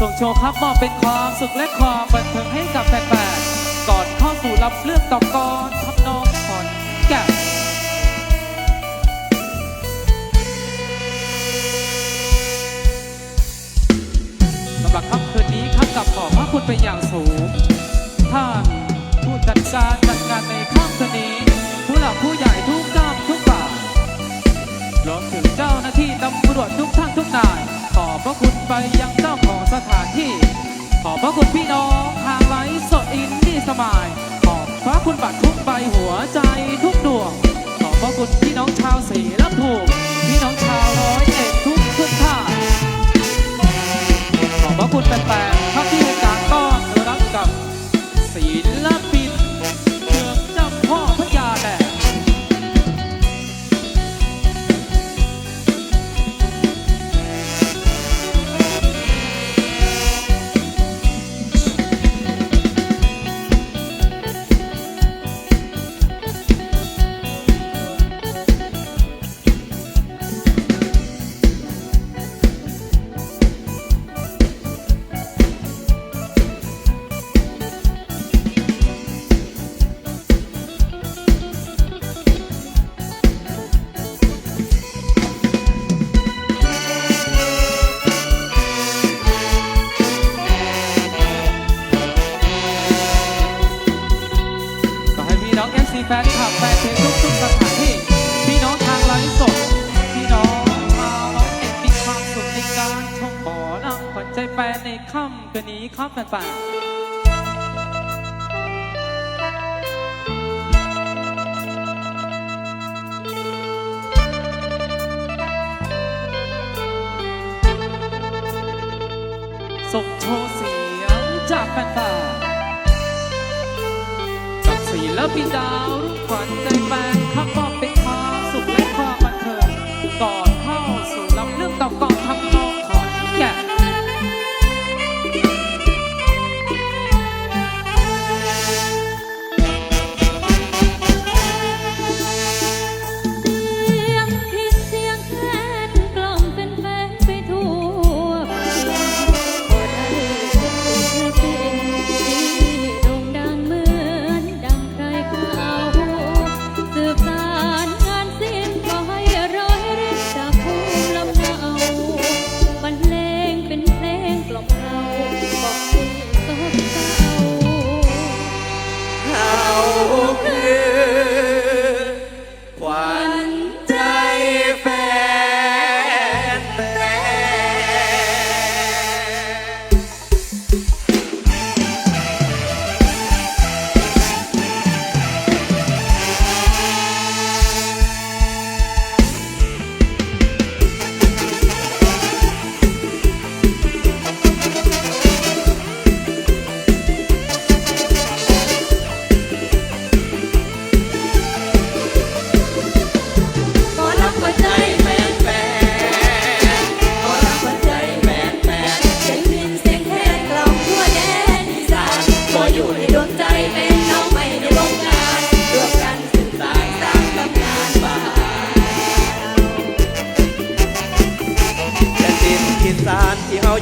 ส่งโชว์ครับมอบเป็นความสุขและความบันเทิงให้กับแฟนๆก่อนเข้าสู่รับเลือกต่อกรทำนองขอนแก่นสำหรับค่ำคืนนี้ครับกับขอบพระคุณเป็นอย่างสูง ท่านผู้จัดการจัดงานในค่ำคืนนี้ผู้หลักผู้ใหญ่ทุกก้ามทุกฝ่ายรวมถึงเจ้าหน้าที่ตำรวจทุกท่านทุกนาย ขอบพระคุณไปยังเจ้าของ สถานที่ ขอบพระคุณพี่น้องทางไลฟ์สดอินดี้สมาย ขอบพระคุณบัตรทุกใบหัวใจทุกดวง ขอบพระคุณพี่น้องชาวศรีละภูมิพี่น้องชาวร้อยเอ็ดทุกทุกท่าขอบพระคุณแฟนๆท่านที่ให้การต้อน เอฟซีแฟนคลับแฟนเพลงทุกทุกสถานที่ พี่น้องทางไลฟ์สดพี่น้องชาวร้อยเอ็ดมีความสุขในการชมหมอลำขวัญใจแฟนในค่ำคืนนี้ครับแฟนๆส่งโชว์เสียงจากแฟนๆกับ ศิลปินดาวรุ่งขวัญใจแฟนข้าก็เป็นความสุขและความบันเทิงก่อน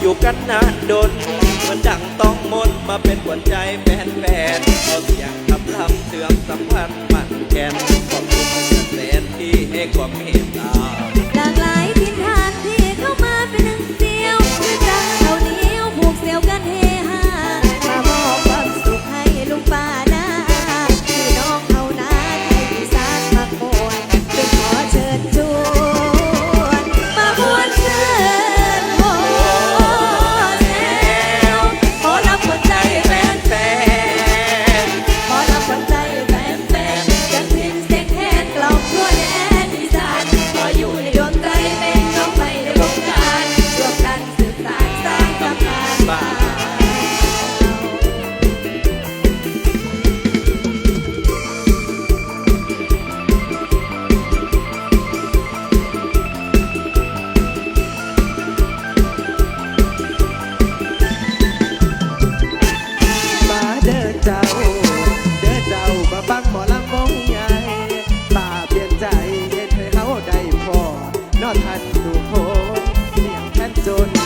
อยู่กันนานดนเหมือนดังต้องมนมาเป็นหัวใจแฟนแฟนๆเอาเสียงคำลำเสื่อมสัมพันธ์มันแก่นขอบคุณแสนที่ให้ความเห็น อนให้เขาได้พอนอทันดูโพเสียงแคนจน